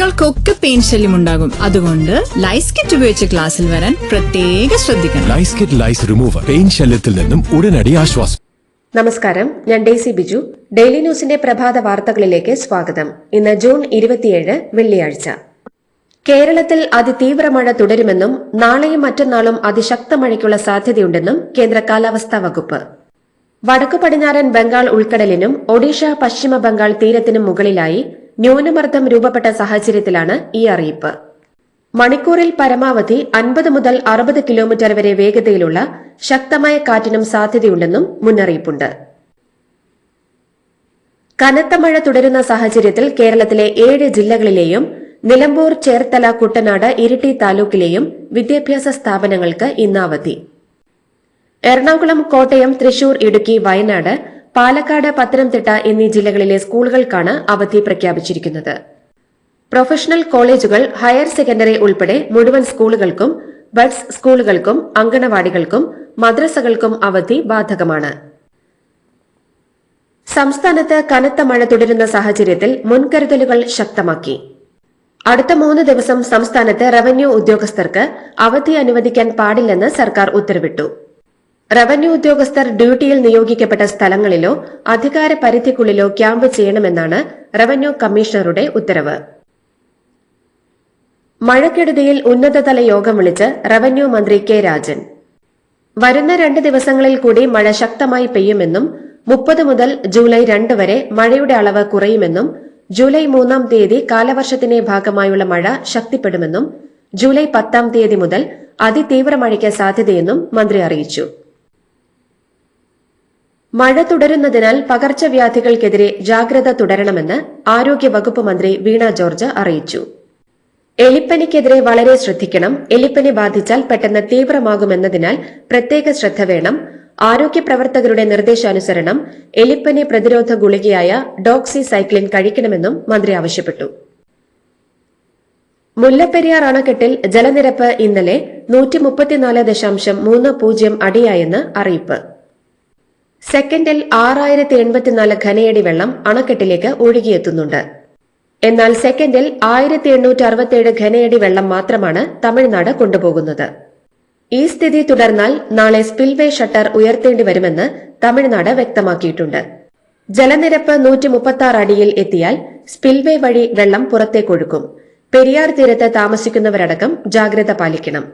കുട്ടികൾക്കൊക്കെ പെയിൻ ശല്യം ഉണ്ടാകും. അതുകൊണ്ട് ലൈസ് കിറ്റ് ഉപയോഗിച്ച് ക്ലാസ്സിൽ വരാൻ പ്രത്യേക ശ്രദ്ധിക്കണം. Lice kit lice remover pain ശല്യത്തിൽ നിന്നും ഉടനടി ആശ്വാസം. നമസ്കാരം. ഞാൻ ഡെയ്സി ബിജു. ഡെയിലി ന്യൂസിന്റെ പ്രഭാത വാർത്തകളിലേക്ക് സ്വാഗതം. ഇന്ന് ജൂൺ ഇരുപത്തിയേഴ് വെള്ളിയാഴ്ച. കേരളത്തിൽ അതിതീവ്ര മഴ തുടരുമെന്നും നാളെയും മറ്റന്നാളും അതിശക്ത മഴയ്ക്കുള്ള സാധ്യതയുണ്ടെന്നും കേന്ദ്ര കാലാവസ്ഥാ വകുപ്പ്. വടക്കു പടിഞ്ഞാറൻ ബംഗാൾ ഉൾക്കടലിനും ഒഡീഷ പശ്ചിമ ബംഗാൾ തീരത്തിനും മുകളിലായി ന്യൂനമർദ്ദം രൂപപ്പെട്ട സാഹചര്യത്തിലാണ് ഈ അറിയിപ്പ്. മണിക്കൂറിൽ പരമാവധി അൻപത് മുതൽ അറുപത് കിലോമീറ്റർ വരെ വേഗതയിലുള്ള ശക്തമായ കാറ്റിനും സാധ്യതയുണ്ടെന്നും മുന്നറിയിപ്പുണ്ട്. കനത്ത മഴ തുടരുന്ന സാഹചര്യത്തിൽ കേരളത്തിലെ ഏഴ് ജില്ലകളിലെയും നിലമ്പൂർ ചേർത്തല കുട്ടനാട് ഇരിട്ടി താലൂക്കിലെയും വിദ്യാഭ്യാസ സ്ഥാപനങ്ങൾക്ക് ഇന്ന് അവധി. എറണാകുളം കോട്ടയം തൃശൂർ ഇടുക്കി വയനാട് പാലക്കാട് പത്തനംതിട്ട എന്നീ ജില്ലകളിലെ സ്കൂളുകൾക്കാണ് അവധി പ്രഖ്യാപിച്ചിരിക്കുന്നത്. പ്രൊഫഷണൽ കോളേജുകൾ ഹയർ സെക്കൻഡറി ഉൾപ്പെടെ മുഴുവൻ സ്കൂളുകൾക്കും ബഡ്സ് സ്കൂളുകൾക്കും അങ്കണവാടികൾക്കും മദ്രസകൾക്കും അവധി ബാധകമാണ്. സംസ്ഥാനത്ത് കനത്ത മഴ തുടരുന്ന സാഹചര്യത്തിൽ മുൻകരുതലുകൾ ശക്തമാക്കി. അടുത്ത മൂന്ന് ദിവസം സംസ്ഥാനത്ത് റവന്യൂ ഉദ്യോഗസ്ഥർക്ക് അവധി അനുവദിക്കാൻ പാടില്ലെന്ന് സർക്കാർ ഉത്തരവിട്ടു. റവന്യൂ ഉദ്യോഗസ്ഥർ ഡ്യൂട്ടിയിൽ നിയോഗിക്കപ്പെട്ട സ്ഥലങ്ങളിലോ അധികാര പരിധിക്കുള്ളിലോ ക്യാമ്പ് ചെയ്യണമെന്നാണ് റവന്യൂ കമ്മീഷണറുടെ ഉത്തരവ്. മഴക്കെടുതിയിൽ ഉന്നതതല യോഗം വിളിച്ച് റവന്യൂ മന്ത്രി കെ രാജൻ. വരുന്ന രണ്ട് ദിവസങ്ങളിൽ കൂടി മഴ ശക്തമായി പെയ്യുമെന്നും മുപ്പത് മുതൽ ജൂലൈ രണ്ട് വരെ മഴയുടെ അളവ് കുറയുമെന്നും ജൂലൈ മൂന്നാം തീയതി കാലവർഷത്തിന്റെ ഭാഗമായുള്ള മഴ ശക്തിപ്പെടുമെന്നും ജൂലൈ പത്താം തീയതി മുതൽ അതിതീവ്ര മഴയ്ക്ക് സാധ്യതയെന്നും മന്ത്രി അറിയിച്ചു. മഴ തുടരുന്നതിനാൽ പകർച്ചവ്യാധികൾക്കെതിരെ ജാഗ്രത തുടരണമെന്ന് ആരോഗ്യവകുപ്പ് മന്ത്രി വീണ ജോർജ് അറിയിച്ചു. എലിപ്പനിക്കെതിരെ വളരെ ശ്രദ്ധിക്കണം. എലിപ്പനി ബാധിച്ചാൽ പെട്ടെന്ന് തീവ്രമാകുമെന്നതിനാൽ പ്രത്യേക ശ്രദ്ധ വേണം. ആരോഗ്യ പ്രവർത്തകരുടെ നിർദ്ദേശാനുസരണം എലിപ്പനി പ്രതിരോധ ഗുളികയായ ഡോക്സി സൈക്ലിൻ കഴിക്കണമെന്നും മന്ത്രി ആവശ്യപ്പെട്ടു. മുല്ലപ്പെരിയാർ അണക്കെട്ടിൽ ജലനിരപ്പ് ഇന്നലെ നൂറ്റി മുപ്പത്തിനാല് ദശാംശം മൂന്ന് പൂജ്യം അടിയായെന്ന് അറിയിപ്പ്. സെക്കൻഡിൽ ആറായിരത്തി എൺപത്തിനാല് ഘനയടി വെള്ളം അണക്കെട്ടിലേക്ക് ഒഴുകിയെത്തുന്നുണ്ട്. എന്നാൽ സെക്കൻഡിൽ ആയിരത്തി എണ്ണൂറ്റി അറുപത്തിയേഴ് ഘനയടി വെള്ളം മാത്രമാണ് തമിഴ്നാട് കൊണ്ടുപോകുന്നത്. ഈ സ്ഥിതി തുടർന്നാൽ നാളെ സ്പിൽവേ ഷട്ടർ ഉയർത്തേണ്ടി വരുമെന്ന് തമിഴ്നാട് വ്യക്തമാക്കിയിട്ടുണ്ട്. ജലനിരപ്പ് നൂറ്റി മുപ്പത്തി ആറ് അടിയിൽ എത്തിയാൽ സ്പിൽവേ വഴി വെള്ളം പുറത്തേക്കൊഴുക്കും. പെരിയാർ തീരത്ത് താമസിക്കുന്നവരടക്കം ജാഗ്രത പാലിക്കണം.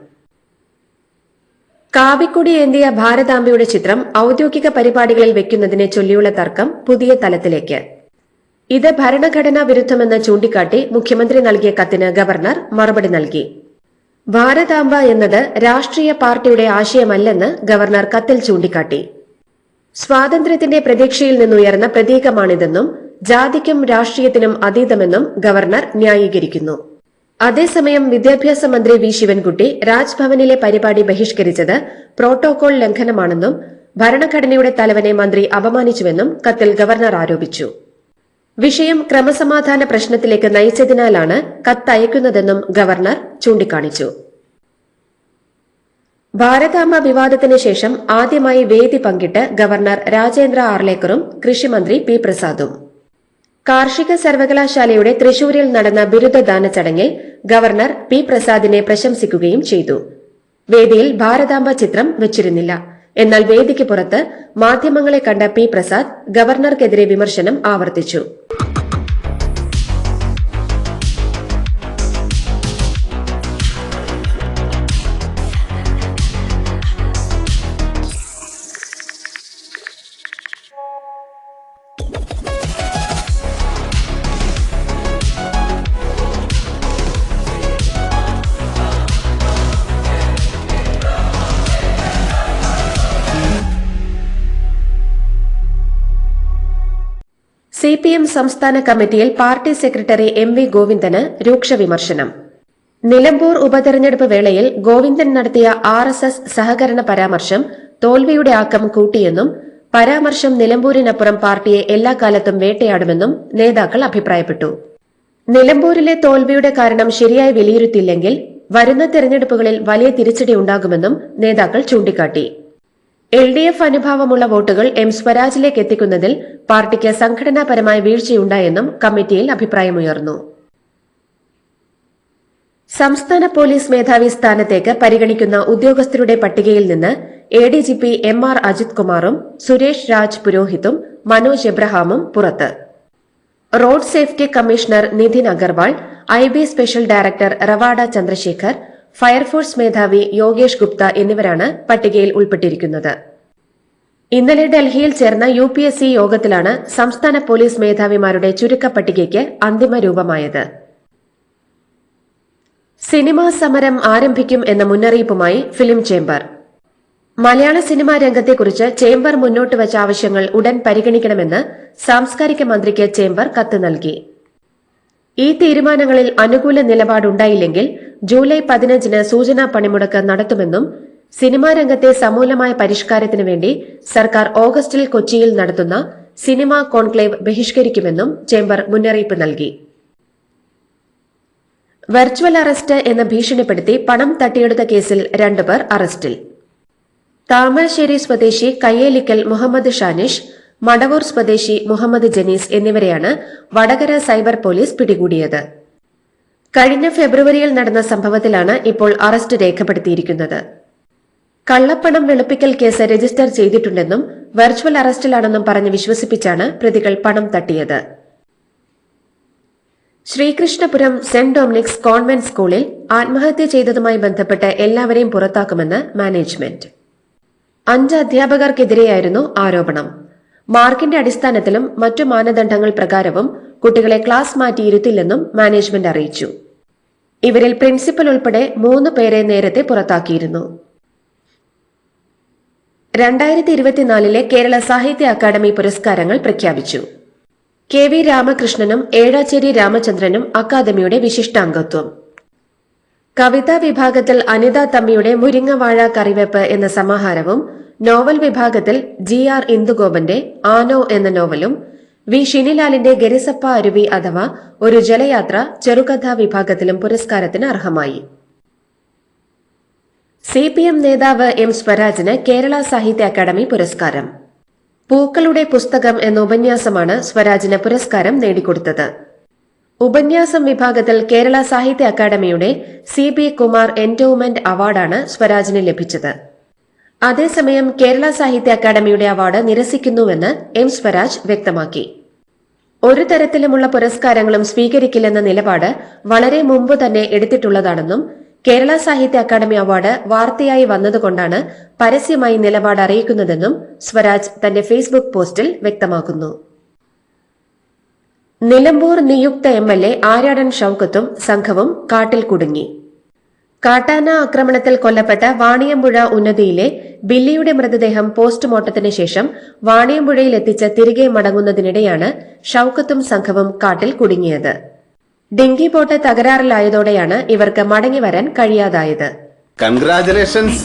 കാവിക്കുടി ഏന്തിയ ഭാരതാംബയുടെ ചിത്രം ഔദ്യോഗിക പരിപാടികളിൽ വെക്കുന്നതിനെ ചൊല്ലിയുള്ള തർക്കം പുതിയ തലത്തിലേക്ക്. ഇത് ഭരണഘടനാ വിരുദ്ധമെന്ന് ചൂണ്ടിക്കാട്ടി മുഖ്യമന്ത്രി നൽകിയ കത്തിന് ഗവർണർ മറുപടി നൽകി. ഭാരതാംബ എന്നത് രാഷ്ട്രീയ പാർട്ടിയുടെ ആശയമല്ലെന്ന് ഗവർണർ കത്തിൽ ചൂണ്ടിക്കാട്ടി. സ്വാതന്ത്ര്യത്തിന്റെ പ്രതീക്ഷയിൽ നിന്നുയർന്ന പ്രതീകമാണിതെന്നും ജാതിക്കും രാഷ്ട്രീയത്തിനും അതീതമെന്നും ഗവർണർ ന്യായീകരിക്കുന്നു. അതേസമയം വിദ്യാഭ്യാസ മന്ത്രി വി ശിവൻകുട്ടി രാജ്ഭവനിലെ പരിപാടി ബഹിഷ്കരിച്ചത് പ്രോട്ടോകോൾ ലംഘനമാണെന്നും ഭരണഘടനയുടെ തലവനെ മന്ത്രി അപമാനിച്ചുവെന്നും കത്തിൽ ഗവർണർ ആരോപിച്ചു. വിഷയം ക്രമസമാധാന പ്രശ്നത്തിലേക്ക് നയിച്ചതിനാലാണ് കത്തയക്കുന്നതെന്നും ഗവർണർ ചൂണ്ടിക്കാണിച്ചു. ഭാരതാമ്മ വിവാദത്തിന് ശേഷം ആദ്യമായി വേദി പങ്കിട്ട് ഗവർണർ രാജേന്ദ്ര ആർലേക്കറും കൃഷിമന്ത്രി പി പ്രസാദും. കാർഷിക സർവകലാശാലയുടെ തൃശൂരിൽ നടന്ന ബിരുദദാന ചടങ്ങിൽ ഗവർണർ പി പ്രസാദിനെ പ്രശംസിക്കുകയും ചെയ്തു. വേദിയിൽ ഭാരതാംബ ചിത്രം വെച്ചിരുന്നില്ല. എന്നാൽ വേദിക്ക് പുറത്ത് മാധ്യമങ്ങളെ കണ്ട പി പ്രസാദ് ഗവർണർക്കെതിരെ വിമർശനം ആവർത്തിച്ചു. പി എം സംസ്ഥാന കമ്മിറ്റിയിൽ പാർട്ടി സെക്രട്ടറി എം വി ഗോവിന്ദന് രൂക്ഷ വിമർശനം. നിലമ്പൂർ ഉപതെരഞ്ഞെടുപ്പ് വേളയിൽ ഗോവിന്ദൻ നടത്തിയ ആർ എസ് എസ് സഹകരണ പരാമർശം തോൽവിയുടെ ആക്കം കൂട്ടിയെന്നും പരാമർശം നിലമ്പൂരിനപ്പുറം പാർട്ടിയെ എല്ലാ കാലത്തും വേട്ടയാടുമെന്നും നേതാക്കൾ അഭിപ്രായപ്പെട്ടു. നിലമ്പൂരിലെ തോൽവിയുടെ കാരണം ശരിയായി വിലയിരുത്തിയില്ലെങ്കിൽ വരുന്ന തെരഞ്ഞെടുപ്പുകളിൽ വലിയ തിരിച്ചടി ഉണ്ടാകുമെന്നും നേതാക്കൾ ചൂണ്ടിക്കാട്ടി. എൽ ഡി എഫ് അനുഭാവമുള്ള വോട്ടുകൾ എം സ്വരാജിലേക്ക് എത്തിക്കുന്നതിൽ പാർട്ടിക്ക് സംഘടനാപരമായ വീഴ്ചയുണ്ടായെന്നും കമ്മിറ്റിയിൽ അഭിപ്രായമുയർന്നു. സംസ്ഥാന പോലീസ് മേധാവി സ്ഥാനത്തേക്ക് പരിഗണിക്കുന്ന ഉദ്യോഗസ്ഥരുടെ പട്ടികയിൽ നിന്ന് A D G P M R Ajith കുമാറും സുരേഷ് രാജ് പുരോഹിതും മനോജ് എബ്രഹാമും പുറത്ത്. Road safety commissioner Nitin Agarwal I B special director Ravada Chandrasekhar fire force മേധാവി യോഗേഷ് ഗുപ്ത എന്നിവരാണ് പട്ടികയിൽ ഉൾപ്പെട്ടിരിക്കുന്നത്. ഇന്നലെ ഡൽഹിയിൽ ചേർന്ന യു പി എസ് സി യോഗത്തിലാണ് സംസ്ഥാന പോലീസ് മേധാവിമാരുടെ ചുരുക്കപ്പട്ടികയ്ക്ക് അന്തിമ രൂപമായത്. സിനിമാ സമരം ആരംഭിക്കും എന്ന മുന്നറിയിപ്പുമായി ഫിലിം ചേംബർ. മലയാള സിനിമാ രംഗത്തെക്കുറിച്ച് ചേംബർ മുന്നോട്ട് വച്ച ആവശ്യങ്ങൾ ഉടൻ പരിഗണിക്കണമെന്ന് സാംസ്കാരിക മന്ത്രിക്ക് ചേംബർ കത്ത് നൽകി. ഈ തീരുമാനങ്ങളിൽ അനുകൂല നിലപാടുണ്ടായില്ലെങ്കിൽ ജൂലൈ പതിനഞ്ചിന് സൂചനാ പണിമുടക്ക് നടത്തുമെന്നും സിനിമാ രംഗത്തെ സമൂലമായ പരിഷ്കാരത്തിനു വേണ്ടി സർക്കാർ ഓഗസ്റ്റിൽ കൊച്ചിയിൽ നടത്തുന്ന സിനിമാ കോൺക്ലേവ് ബഹിഷ്കരിക്കുമെന്നും ചേംബർ മുന്നറിയിപ്പ് നൽകി. വെർച്വൽ അറസ്റ്റ് എന്ന ഭീഷണിപ്പെടുത്തി പണം തട്ടിയെടുത്ത കേസിൽ രണ്ടുപേർ അറസ്റ്റിൽ. താമരശ്ശേരി സ്വദേശി കയ്യേലിക്കൽ മുഹമ്മദ് ഷാനിഷ് മടവൂർ സ്വദേശി മുഹമ്മദ് ജനീസ് എന്നിവരെയാണ് വടകര സൈബർ പോലീസ് പിടികൂടിയത്. കഴിഞ്ഞ ഫെബ്രുവരിയിൽ നടന്ന സംഭവത്തിലാണ് ഇപ്പോൾ അറസ്റ്റ് രേഖപ്പെടുത്തിയിരിക്കുന്നത്. കള്ളപ്പണം വെളുപ്പിക്കൽ കേസ് രജിസ്റ്റർ ചെയ്തിട്ടുണ്ടെന്നും വെർച്വൽ അറസ്റ്റിലാണെന്നും പറഞ്ഞ് വിശ്വസിപ്പിച്ചാണ് പ്രതികൾ പണം തട്ടിയത്. ശ്രീകൃഷ്ണപുരം സെന്റ് ഡൊമിനിക്സ് കോൺവെന്റ് സ്കൂളിൽ ആത്മഹത്യ ചെയ്തതുമായി ബന്ധപ്പെട്ട് എല്ലാവരെയും പുറത്താക്കുമെന്ന് മാനേജ്മെന്റ്. അഞ്ച് അധ്യാപകർക്കെതിരെയായിരുന്നു ആരോപണം. മാർക്കിന്റെ അടിസ്ഥാനത്തിലും മറ്റു മാനദണ്ഡങ്ങൾ പ്രകാരവും കുട്ടികളെ ക്ലാസ് മാറ്റിയിരുത്തില്ലെന്നും മാനേജ്മെന്റ് അറിയിച്ചു. ഇവരിൽ പ്രിൻസിപ്പൽ ഉൾപ്പെടെ മൂന്ന് പേരെ നേരത്തെ പുറത്താക്കിയിരുന്നു. രണ്ടായിരത്തി ഇരുപത്തിനാലിലെ കേരള സാഹിത്യ അക്കാദമി പുരസ്കാരങ്ങൾ പ്രഖ്യാപിച്ചു. കെ വി രാമകൃഷ്ണനും ഏഴാച്ചേരി രാമചന്ദ്രനും അക്കാദമിയുടെ വിശിഷ്ടാംഗത്വം. കവിതാ വിഭാഗത്തിൽ അനിത തമ്മിയുടെ മുരിങ്ങവാഴ കറിവെപ്പ് എന്ന സമാഹാരവും നോവൽ വിഭാഗത്തിൽ ജി ആർ ഇന്ദുഗോപന്റെ ആനോ എന്ന നോവലും വി ഷിനിലാലിന്റെ ഗരിസപ്പ അരുവി അഥവാ ഒരു ജലയാത്ര ചെറുകഥാ വിഭാഗത്തിലും പുരസ്കാരത്തിന് അർഹമായി. സി പി എം നേതാവ് എം സ്വരാജിന് കേരള സാഹിത്യ അക്കാദമി പുരസ്കാരം. പൂക്കളുടെ പുസ്തകം എന്ന ഉപന്യാസമാണ് സ്വരാജിന് പുരസ്കാരം നേടിക്കൊടുത്തത്. ഉപന്യാസം വിഭാഗത്തിൽ കേരള സാഹിത്യ അക്കാദമിയുടെ സി ബി കുമാർ എൻഡോമെന്റ് അവാർഡാണ് സ്വരാജിന് ലഭിച്ചത്. അതേസമയം കേരള സാഹിത്യ അക്കാദമിയുടെ അവാർഡ് നിരസിക്കുന്നുവെന്ന് എം സ്വരാജ് വ്യക്തമാക്കി. ഒരു തരത്തിലുമുള്ള പുരസ്കാരങ്ങളും സ്വീകരിക്കില്ലെന്ന നിലപാട് വളരെ മുമ്പ് തന്നെ എടുത്തിട്ടുള്ളതാണെന്നും കേരള സാഹിത്യ അക്കാദമി അവാർഡ് വാർത്തയായി വന്നതുകൊണ്ടാണ് പരസ്യമായി നിലപാട് അറിയിക്കുന്നതെന്നും സ്വരാജ് തന്റെ ഫേസ്ബുക്ക് പോസ്റ്റിൽ വ്യക്തമാക്കുന്നു. നിലമ്പൂർ നിയുക്ത എം എൽ എ ആര്യാടൻ ഷൌക്കത്തും സംഘവും കാട്ടിൽ കുടുങ്ങി. കാട്ടാന ആക്രമണത്തിൽ കൊല്ലപ്പെട്ട വാണിയമ്പുഴ ഉന്നതിയിലെ ബില്ലിയുടെ മൃതദേഹം പോസ്റ്റ്മോർട്ടത്തിന് ശേഷം വാണിയമ്പുഴയിൽ എത്തിച്ച് തിരികെ മടങ്ങുന്നതിനിടെയാണ് ഷൌക്കത്തും സംഘവും കാട്ടിൽ കുടുങ്ങിയത്. ഡിങ്കി ബോട്ട് തകരാറിലായതോടെയാണ് ഇവർക്ക് മടങ്ങി വരാൻ കഴിയാതായത്. കൺഗ്രാചുലേഷൻസ്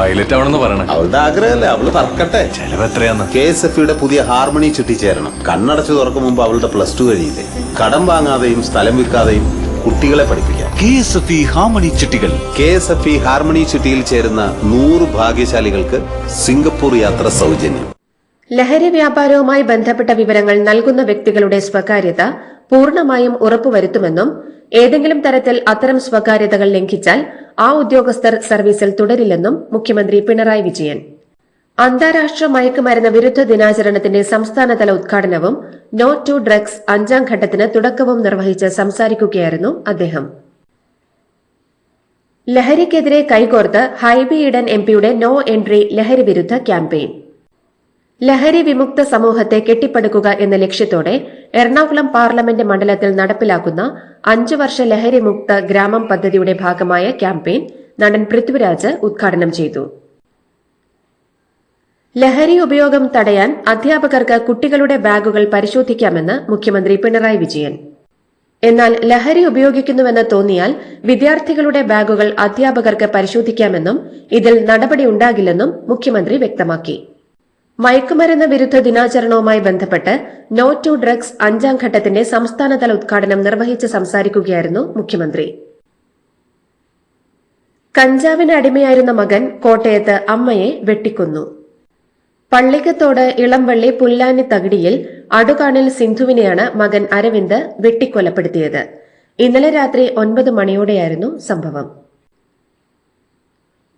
പൈലറ്റ് ആവണമെന്ന് പറയണേ. അവളുടെ ആഗ്രഹമല്ലേ? അവൾ പറക്കട്ടെ. ചെലവ് എത്രയാന്ന്? കെ എസ് എഫ് യുടെ പുതിയ ഹാർമണി ചുറ്റിച്ചേരണം കണ്ണടച്ചു തുറക്കും മുമ്പ് അവളുടെ പ്ലസ് ടു കഴിയില്ലേ? കടം വാങ്ങാതെയും സ്ഥലം വിൽക്കാതെയും കുട്ടികളെ പഠിപ്പിക്കാം. K S F E harmony ചിട്ടികൾ. K S F E harmony ചിട്ടിയിൽ ചേരുന്ന നൂറ് ഭാഗ്യശാലികൾക്ക് സിംഗപ്പൂർ യാത്ര സൗജന്യം. ലഹരി വ്യാപാരവുമായി ബന്ധപ്പെട്ട വിവരങ്ങൾ നൽകുന്ന വ്യക്തികളുടെ സ്വകാര്യത പൂർണമായും ഉറപ്പുവരുത്തുമെന്നും ഏതെങ്കിലും തരത്തിൽ അത്തരം സ്വകാര്യതകൾ ലംഘിച്ചാൽ ആ ഉദ്യോഗസ്ഥർ സർവീസിൽ തുടരില്ലെന്നും മുഖ്യമന്ത്രി പിണറായി വിജയൻ. അന്താരാഷ്ട്ര മയക്കുമരുന്ന് വിരുദ്ധ ദിനാചരണത്തിന്റെ സംസ്ഥാനതല ഉദ്ഘാടനവും നോ ടു ഡ്രഗ്സ് അഞ്ചാം ഘട്ടത്തിന് തുടക്കവും നിർവഹിച്ച് സംസാരിക്കുകയായിരുന്നു അദ്ദേഹം. ലഹരിക്കെതിരെ കൈകോർത്ത് ഹൈബി ഈഡൻ എംപിയുടെ നോ എൻട്രി ലഹരി വിരുദ്ധ ക്യാമ്പയിൻ. ലഹരി വിമുക്ത സമൂഹത്തെ കെട്ടിപ്പടുക്കുക എന്ന ലക്ഷ്യത്തോടെ എറണാകുളം പാർലമെന്റ് മണ്ഡലത്തിൽ നടപ്പിലാക്കുന്ന അഞ്ചു വർഷ ലഹരി മുക്ത ഗ്രാമം പദ്ധതിയുടെ ഭാഗമായ ക്യാമ്പയിൻ നടൻ പൃഥ്വിരാജ് ഉദ്ഘാടനം ചെയ്തു. ലഹരി ഉപയോഗം തടയാൻ അധ്യാപകർക്ക് കുട്ടികളുടെ ബാഗുകൾ പരിശോധിക്കാമെന്ന് മുഖ്യമന്ത്രി പിണറായി വിജയൻ. എന്നാൽ ലഹരി ഉപയോഗിക്കുന്നുവെന്ന് തോന്നിയാൽ വിദ്യാർത്ഥികളുടെ ബാഗുകൾ അധ്യാപകർക്ക് പരിശോധിക്കാമെന്നും ഇതിൽ നടപടി ഉണ്ടാകില്ലെന്നും മുഖ്യമന്ത്രി വ്യക്തമാക്കി. മയക്കുമരുന്ന് വിരുദ്ധ ദിനാചരണവുമായി ബന്ധപ്പെട്ട് നോ ടു ഡ്രഗ്സ് അഞ്ചാം ഘട്ടത്തിന്റെ സംസ്ഥാനതല ഉദ്ഘാടനം നിർവഹിച്ച് സംസാരിക്കുകയായിരുന്നു മുഖ്യമന്ത്രി. കഞ്ചാവിന് അടിമയായിരുന്ന മകൻ കോട്ടയത്ത് അമ്മയെ വെട്ടിക്കൊന്നു. പള്ളിക്കത്തോട് ഇളംവള്ളി പുല്ലാനി തകിടിയിൽ അടുകാണിൽ സിന്ധുവിനെയാണ് മകൻ അരവിന്ദ് വെട്ടിക്കൊലപ്പെടുത്തിയത്. ഇന്നലെ രാത്രി ഒൻപത് മണിയോടെയായിരുന്നു സംഭവം.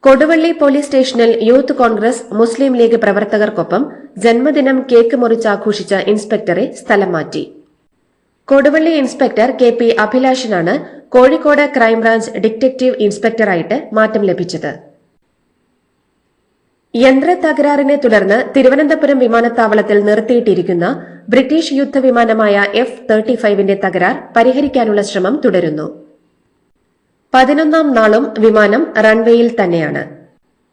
കൊടുവള്ളി പോലീസ് സ്റ്റേഷനിൽ യൂത്ത് കോൺഗ്രസ് മുസ്ലിം ലീഗ് പ്രവർത്തകർക്കൊപ്പം ജന്മദിനം കേക്ക് മുറിച്ചാഘോഷിച്ച ഇൻസ്പെക്ടറെ സ്ഥലം മാറ്റി. കൊടുവള്ളി ഇൻസ്പെക്ടർ കെ പി അഭിലാഷിനാണ് കോഴിക്കോട് ക്രൈംബ്രാഞ്ച് ഡിറ്റക്ടീവ് ഇൻസ്പെക്ടറായിട്ട് മാറ്റം ലഭിച്ചത്. യന്ത്ര തകരാറിനെ തുടർന്ന് തിരുവനന്തപുരം വിമാനത്താവളത്തിൽ നിർത്തിയിട്ടിരിക്കുന്ന ബ്രിട്ടീഷ് യുദ്ധവിമാനമായ എഫ് തേർട്ടി ഫൈവിന്റെ തകരാർ പരിഹരിക്കാനുള്ള ശ്രമം തുടരുന്നു. പതിനൊന്നാം നാളും വിമാനം റൺവേയിൽ തന്നെയാണ്.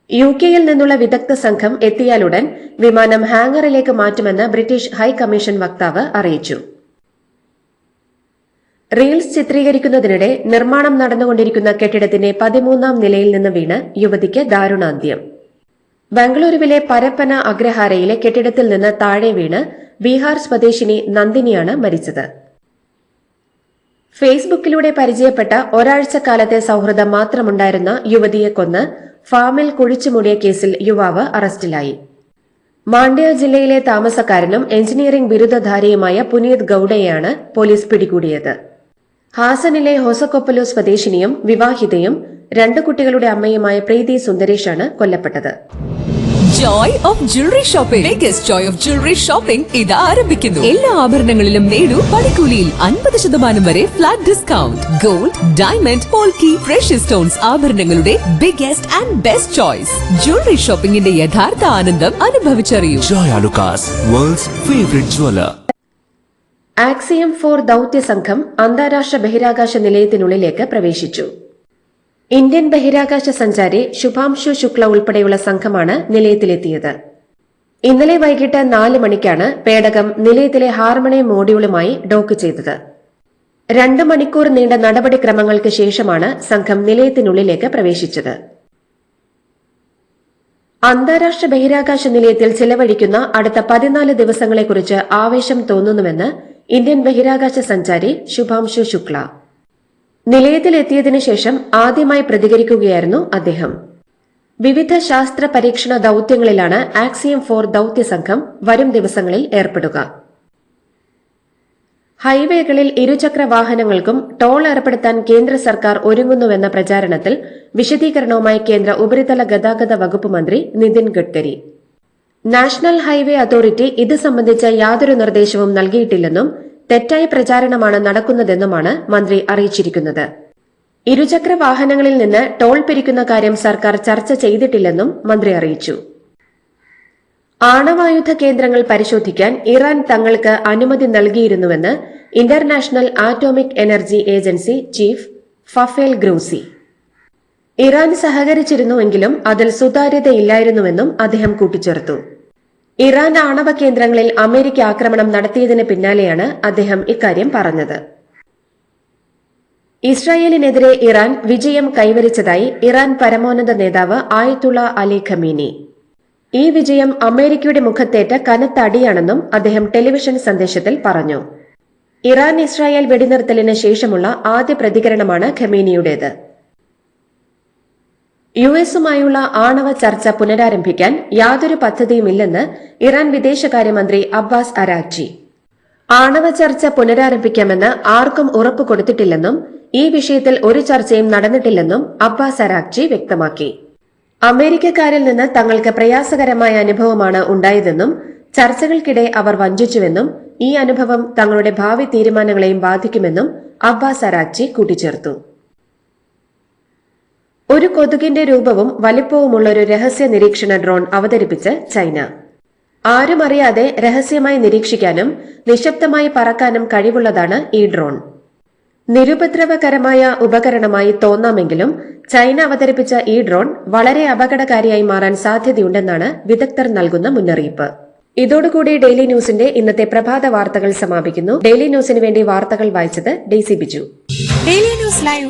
യു കെയിൽ നിന്നുള്ള വിദഗ്ധ സംഘം എത്തിയാലുടൻ വിമാനം ഹാങ്ങറിലേക്ക് മാറ്റുമെന്ന് ബ്രിട്ടീഷ് ഹൈക്കമ്മീഷൻ വക്താവ് അറിയിച്ചു. റീൽസ് ചിത്രീകരിക്കുന്നതിനിടെ നിർമ്മാണം നടന്നുകൊണ്ടിരിക്കുന്ന കെട്ടിടത്തിന്റെ പതിമൂന്നാം നിലയിൽ നിന്ന് വീണ് യുവതിക്ക് ദാരുണാന്ത്യം. ബംഗളൂരുവിലെ പരപ്പന അഗ്രഹാരയിലെ കെട്ടിടത്തിൽ നിന്ന് താഴെ വീണ് ബീഹാർ സ്വദേശിനി നന്ദിനിയാണ് മരിച്ചത്. ഫേസ്ബുക്കിലൂടെ പരിചയപ്പെട്ട ഒരാഴ്ചക്കാലത്തെ സൌഹൃദം മാത്രമുണ്ടായിരുന്ന യുവതിയെ കൊന്ന് ഫാമിൽ കുഴിച്ചുമൂടിയ കേസിൽ യുവാവ് അറസ്റ്റിലായി. മാണ്ഡ്യ ജില്ലയിലെ താമസക്കാരനും എഞ്ചിനീയറിംഗ് ബിരുദധാരിയുമായ പുനീത് ഗൌഡയെയാണ് പോലീസ് പിടികൂടിയത്. ഹാസനിലെ ഹൊസക്കൊപ്പലു സ്വദേശിനിയും വിവാഹിതയും രണ്ട് കുട്ടികളുടെ അമ്മയുമായ പ്രീതി സുന്ദരേഷാണ് കൊല്ലപ്പെട്ടത്. Joy of jewellery shopping biggest joy of jewellery shopping ഇത് ആരംഭിക്കുന്നു. എല്ലാ ആഭരണങ്ങളിലും നേടൂ പണിക്കൂലിയിൽ അൻപത് ശതമാനം വരെ flat discount gold diamond polki fresh stones ആഭരണങ്ങളുടെ biggest and best choice jewellery ഷോപ്പിംഗിന്റെ യഥാർത്ഥ ആനന്ദം അനുഭവിച്ചറിയൂ. Joy Alukkas world's favourite jeweller Axiom four ദൗത്യ സംഘം അന്താരാഷ്ട്ര ബഹിരാകാശ നിലയത്തിനുള്ളിലേക്ക് പ്രവേശിച്ചു. ഇന്ത്യൻ ബഹിരാകാശ സഞ്ചാരി ശുഭാംശു ശുക്ല ഉൾപ്പെടെയുള്ള സംഘമാണ് നിലയത്തിലെത്തിയത്. ഇന്നലെ വൈകിട്ട് നാല് മണിക്കാണ് പേടകം നിലയത്തിലെ ഹാർമണി മോഡ്യൂളുമായി ഡോക്ക് ചെയ്തത്. രണ്ട് മണിക്കൂർ നീണ്ട നടപടിക്രമങ്ങൾക്ക് ശേഷമാണ് സംഘം നിലയത്തിനുള്ളിലേക്ക് പ്രവേശിച്ചത്. അന്താരാഷ്ട്ര ബഹിരാകാശ നിലയത്തിൽ ചിലവഴിക്കുന്ന അടുത്ത പതിനാല് ദിവസങ്ങളെക്കുറിച്ച് ആവേശം തോന്നുന്നുവെന്ന് ഇന്ത്യൻ ബഹിരാകാശ സഞ്ചാരി ശുഭാംശു ശുക്ല. നിലയത്തിലെത്തിയതിനു ശേഷം ആദ്യമായി പ്രതികരിക്കുകയായിരുന്നു അദ്ദേഹം. വിവിധ ശാസ്ത്ര പരീക്ഷണ ദൌത്യങ്ങളിലാണ് ആക്സിയം ഫോർ ദൌത്യ സംഘം വരും ദിവസങ്ങളിൽ ഏർപ്പെടുക. ഹൈവേകളിൽ ഇരുചക്ര വാഹനങ്ങൾക്കും ടോൾ ഏർപ്പെടുത്താൻ കേന്ദ്ര സർക്കാർ ഒരുങ്ങുന്നുവെന്ന പ്രചാരണത്തിൽ വിശദീകരണവുമായി കേന്ദ്ര ഉപരിതല ഗതാഗത വകുപ്പ് മന്ത്രി Nitin Gadkari. National highway authority ഇത് സംബന്ധിച്ച യാതൊരു നിർദ്ദേശവും നൽകിയിട്ടില്ലെന്നും തെറ്റായ പ്രചാരണമാണ് നടക്കുന്നതെന്നുമാണ് മന്ത്രി അറിയിച്ചിരിക്കുന്നത്. ഇരുചക്ര വാഹനങ്ങളിൽ നിന്ന് ടോൾ പിരിക്കുന്ന കാര്യം സർക്കാർ ചർച്ച ചെയ്തിട്ടില്ലെന്നും മന്ത്രി അറിയിച്ചു. ആണവായുധ കേന്ദ്രങ്ങൾ പരിശോധിക്കാൻ ഇറാൻ തങ്ങൾക്ക് അനുമതി നൽകിയിരുന്നുവെന്ന് international atomic energy agency chief Rafael Grossi. Iran സഹകരിച്ചിരുന്നുവെങ്കിലും അതിൽ സുതാര്യതയില്ലായിരുന്നുവെന്നും അദ്ദേഹം കൂട്ടിച്ചേർത്തു. ഇറാൻ ആണവ കേന്ദ്രങ്ങളിൽ അമേരിക്ക ആക്രമണം നടത്തിയതിന് പിന്നാലെയാണ് അദ്ദേഹം ഇക്കാര്യം പറഞ്ഞത്. ഇസ്രായേലിനെതിരെ ഇറാൻ വിജയം കൈവരിച്ചതായി ഇറാൻ പരമോന്നത നേതാവ് ആയത്തുള്ള അലി ഖമീനി. ഈ വിജയം അമേരിക്കയുടെ മുഖത്തേറ്റ കനത്ത അടിയാണെന്നും അദ്ദേഹം ടെലിവിഷൻ സന്ദേശത്തിൽ പറഞ്ഞു. ഇറാൻ ഇസ്രായേൽ വെടിനിർത്തലിന് ശേഷമുള്ള ആദ്യ പ്രതികരണമാണ് ഖമീനിയുടേത്. യു എസുമായുള്ള ആണവ ചർച്ച പുനരാരംഭിക്കാൻ യാതൊരു പദ്ധതിയുമില്ലെന്ന് ഇറാൻ വിദേശകാര്യമന്ത്രി അബ്ബാസ് അരാക്ചി ആണവ ചർച്ച പുനരാരംഭിക്കാമെന്ന് ആർക്കും ഉറപ്പ് കൊടുത്തിട്ടില്ലെന്നും ഈ വിഷയത്തിൽ ഒരു ചർച്ചയും നടന്നിട്ടില്ലെന്നും അബ്ബാസ് അരാക്ചി വ്യക്തമാക്കി. അമേരിക്കക്കാരിൽ നിന്ന് തങ്ങൾക്ക് പ്രയാസകരമായ അനുഭവമാണ് ഉണ്ടായതെന്നും ചർച്ചകൾക്കിടെ അവർ വഞ്ചിച്ചുവെന്നും ഈ അനുഭവം തങ്ങളുടെ ഭാവി തീരുമാനങ്ങളെയും ബാധിക്കുമെന്നും അബ്ബാസ് അരാക്ചി കൂട്ടിച്ചേർത്തു. ഒരു കൊതുകിന്റെ രൂപവും വലിപ്പവുമുള്ള ഒരു രഹസ്യ നിരീക്ഷണ ഡ്രോൺ അവതരിപ്പിച്ച് ചൈന. ആരും അറിയാതെ രഹസ്യമായി നിരീക്ഷിക്കാനും നിശബ്ദമായി പറക്കാനും കഴിവുള്ളതാണ് ഈ ഡ്രോൺ. നിരുപദ്രവകരമായ ഉപകരണമായി തോന്നാമെങ്കിലും ചൈന അവതരിപ്പിച്ച ഈ ഡ്രോൺ വളരെ അപകടകാരിയായി മാറാൻ സാധ്യതയുണ്ടെന്നാണ് വിദഗ്ധർ നൽകുന്ന മുന്നറിയിപ്പ്. ഇതോടുകൂടി ഡെയിലി ന്യൂസിന്റെ ഇന്നത്തെ പ്രഭാത വാർത്തകൾ സമാപിക്കുന്നു. ഡെയിലി ന്യൂസിന് വേണ്ടി വാർത്തകൾ വായിച്ചത് Daisy Biju. Daily news live